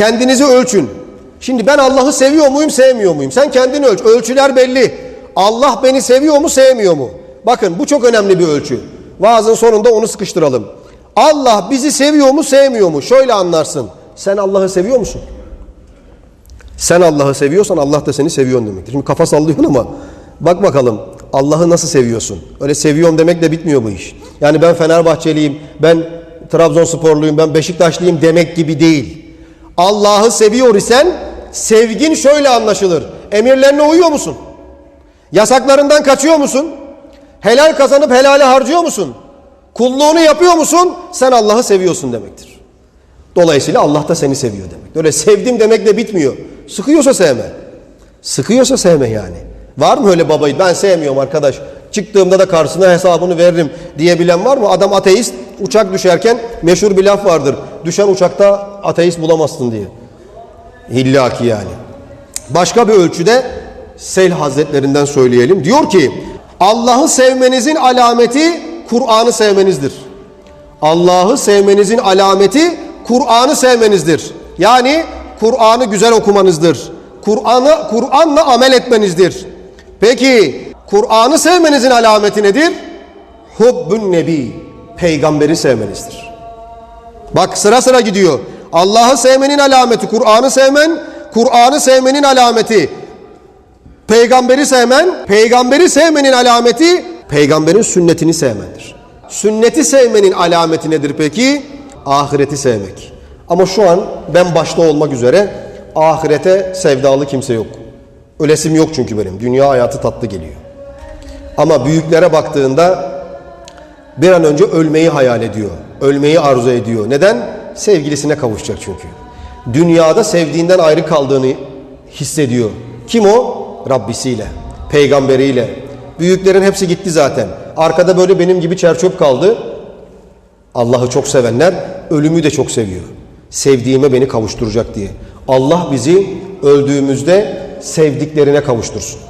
Kendinizi ölçün. Şimdi ben Allah'ı seviyor muyum, sevmiyor muyum? Sen kendini ölç. Ölçüler belli. Allah beni seviyor mu, sevmiyor mu? Bakın bu çok önemli bir ölçü. Vaazın sonunda onu sıkıştıralım. Allah bizi seviyor mu, sevmiyor mu? Şöyle anlarsın. Sen Allah'ı seviyor musun? Sen Allah'ı seviyorsan Allah da seni seviyor demektir. Şimdi kafa sallıyorsun ama bak bakalım Allah'ı nasıl seviyorsun? Öyle seviyorum demekle bitmiyor bu iş. Yani ben Fenerbahçeliyim, ben Trabzonsporluyum, ben Beşiktaşlıyım demek gibi değil. Allah'ı seviyor isen sevgin şöyle anlaşılır. Emirlerine uyuyor musun? Yasaklarından kaçıyor musun? Helal kazanıp helale harcıyor musun? Kulluğunu yapıyor musun? Sen Allah'ı seviyorsun demektir. Dolayısıyla Allah da seni seviyor demek. Öyle sevdim demekle bitmiyor. Sıkıyorsa sevme. Sıkıyorsa sevme yani. Var mı öyle babayı ben sevmiyorum arkadaş. Çıktığımda da karşısına hesabını veririm diyebilen var mı? Adam ateist uçak düşerken meşhur bir laf vardır. Düşen uçakta ateist bulamazsın diye. İllaki yani. Başka bir ölçüde Sel Hazretlerinden söyleyelim. Diyor ki Allah'ı sevmenizin alameti Kur'an'ı sevmenizdir. Allah'ı sevmenizin alameti Kur'an'ı sevmenizdir. Yani Kur'an'ı güzel okumanızdır. Kur'an'ı Kur'an'la amel etmenizdir. Peki Kur'an'ı sevmenizin alameti nedir? Hubbün nebi. Peygamberi sevmenizdir. Bak sıra sıra gidiyor. Allah'ı sevmenin alameti Kur'an'ı sevmen, Kur'an'ı sevmenin alameti peygamberi sevmen, peygamberi sevmenin alameti peygamberin sünnetini sevmendir. Sünneti sevmenin alameti nedir peki? Ahireti sevmek. Ama şu an ben başta olmak üzere ahirete sevdalı kimse yok. Ölesim yok çünkü benim. Dünya hayatı tatlı geliyor. Ama büyüklere baktığında bir an önce ölmeyi hayal ediyor. Ölmeyi arzu ediyor. Neden? Sevgilisine kavuşacak çünkü. Dünyada sevdiğinden ayrı kaldığını hissediyor. Kim o? Rabbisiyle, peygamberiyle. Büyüklerin hepsi gitti zaten. Arkada böyle benim gibi çerçöp kaldı. Allah'ı çok sevenler ölümü de çok seviyor. Sevdiğime beni kavuşturacak diye. Allah bizi öldüğümüzde sevdiklerine kavuştursun.